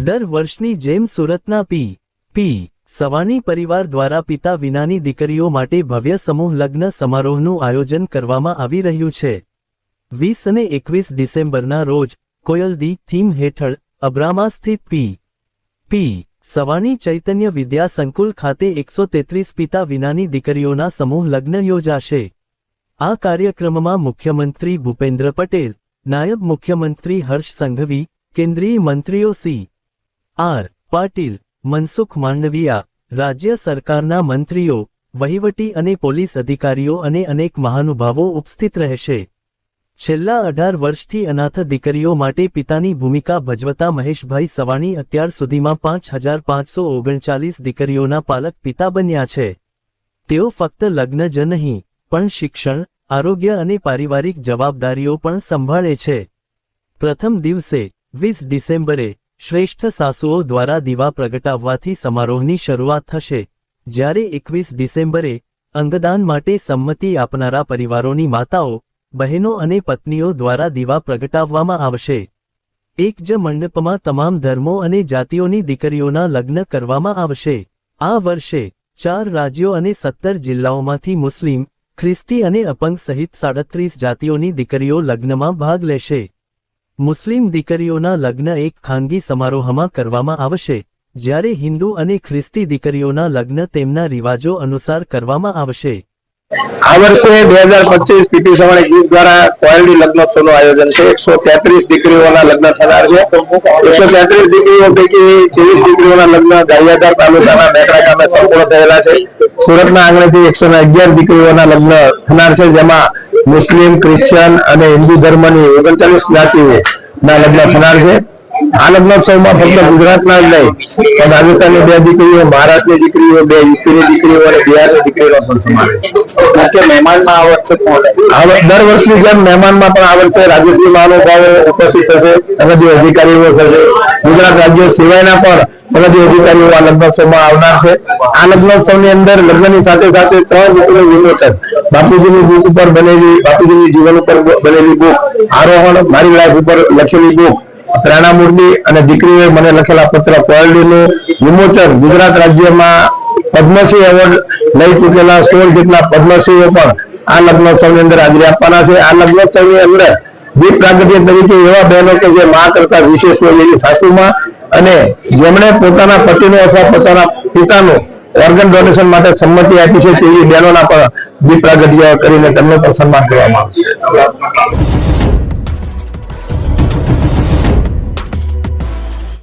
દર વર્ષની જેમ સુરતના પી. પી. સવાણી પરિવાર દ્વારા પિતા વિનાની દીકરીઓ માટે ભવ્ય સમૂહ લગ્ન સમારોહનું આયોજન કરવામાં આવી રહ્યું છે. વીસ અને એકવીસ ડિસેમ્બરના રોજ કોયલદી થીમ હેઠળ અબ્રામા સ્થિત પી. પી. સવાણી ચૈતન્ય વિદ્યા સંકુલ ખાતે એકસો તેત્રીસ પિતા વિનાની દીકરીઓના સમૂહ લગ્ન યોજાશે. આ કાર્યક્રમમાં મુખ્યમંત્રી ભૂપેન્દ્ર પટેલ, નાયબ મુખ્યમંત્રી હર્ષ સંઘવી, કેન્દ્રીય મંત્રીઓ સી. આર. પાટીલ, મનસુખ માંડવિયા, રાજ્ય સરકારના મંત્રીઓ, વહીવટી અને પોલીસ અધિકારીઓ અને અનેક મહાનુભાવો ઉપસ્થિત રહેશે. છેલ્લા અઢાર વર્ષથી અનાથ દીકરીઓ માટે પિતાની ભૂમિકા ભજવતા મહેશભાઈ સવાણી અત્યાર સુધીમાં પાંચ હજાર પાંચસો ઓગણચાલીસ દીકરીઓના પાલક પિતા બન્યા છે. તેઓ ફક્ત લગ્ન જ નહીં, પણ શિક્ષણ, આરોગ્ય અને પારિવારિક જવાબદારીઓ પણ સંભાળે છે. પ્રથમ દિવસે, વીસ ડિસેમ્બરે શ્રેષ્ઠ સાસુઓ દ્વારા દીવા પ્રગટાવવાથી સમારોહની શરૂઆત થશે. જ્યારે એકવીસ ડિસેમ્બરે અંગદાન માટે સંમતિ આપનારા પરિવારોની માતાઓ, બહેનો અને પત્નીઓ દ્વારા દીવા પ્રગટાવવામાં આવશે. એક જ મંડપમાં તમામ ધર્મો અને જાતિઓની દીકરીઓના લગ્ન કરવામાં આવશે. આ વર્ષે ચાર રાજ્યો અને સત્તર જિલ્લાઓમાંથી મુસ્લિમ, ખ્રિસ્તી અને અપંગ સહિત સાડત્રીસ જાતિઓની દીકરીઓ લગ્નમાં ભાગ લેશે. મુસ્લિમ દીકરીઓના લગ્ન એક ખાનગી સમારોહમાં કરવામાં આવશે, જ્યારે હિન્દુ અને ખ્રિસ્તી દીકરીઓના લગ્ન તેમના રિવાજો અનુસાર કરવામાં આવશે. આ વર્ષે બે હજાર પચીસ પીપી સવાણી ગ્રુપ દ્વારા કોયલડી લગ્નોત્સવનું આયોજન છે. એકસો તેત્રીસ દીકરીઓના લગ્ન થનાર છે. એકસો તેત્રીસ દીકરીઓ પૈકી ત્રેવીસ દીકરીઓના લગ્ન ગારિયાધાર તાલુકાના મેકડા ગામે સંપૂર્ણ થયેલા છે. સુરતના આંગણેથી એકસો અગિયાર દીકરીઓના લગ્ન થનાર છે, જેમાં મુસ્લિમ ક્રિશ્ચિયન અને હિન્દુ ધર્મની ઓગણચાલીસ જ્ઞાતિઓ ના લગ્ન થનાર છે. આ લગ્નોત્સવમાં ફક્ત ગુજરાતના જ નહીં પણ રાજસ્થાનની બે દીકરીઓ મહારાષ્ટ્રની દીકરીઓ બે યુપીની દીકરીઓ અને બિહારની દીકરીઓનો પણ સમાવેશ મહેમાનમાં આ વર્ષે હવે દર વર્ષની જેમ મહેમાનમાં પણ આ વર્ષે રાજ્યશ્રી મહાનુભાવો ઉપસ્થિત થશે સરહદી અધિકારીઓ થશે. ગુજરાત રાજ્ય સિવાયના પણ સરહદી અધિકારીઓ આ લગ્નોત્સવમાં આવનાર છે. આ લગ્નોત્સવની અંદર લગ્નની સાથે સાથે ત્રણ બુકનું વિમોચન. બાપુજીની બુક ઉપર બનેલી બાપુજીની જીવન ઉપર બનેલી બુક આરોહણ મારી લાઈફ ઉપર લખેલી બુક પ્રેરણા મુરલી અને દીકરીએ મને લખેલા પત્ર કોયલડીનું વિમોચન ગુજરાત રાજ્યમાં પદ્મશ્રી એવોર્ડ લઈ ચૂકેલા સોળ જેટલા પદ્મશ્રીઓ પણ આ લગ્નોત્સવની અંદર હાજરી આપવાના છે. આ લગ્નોત્સવની અંદર દીપ પ્રાગટ્ય તરીકે એવા બહેનો કે જે મા કરતા વિશેષ એની સાસુમાં અને જેમણે પોતાના પતિનો અથવા પોતાના પિતાનું ઓર્ગન ડોનેશન માટે સંમતિ આપી છે તેવી બહેનોના પણ દીપ પ્રાગટ્ય કરીને તેમનું પણ સન્માન કરવામાં આવશે.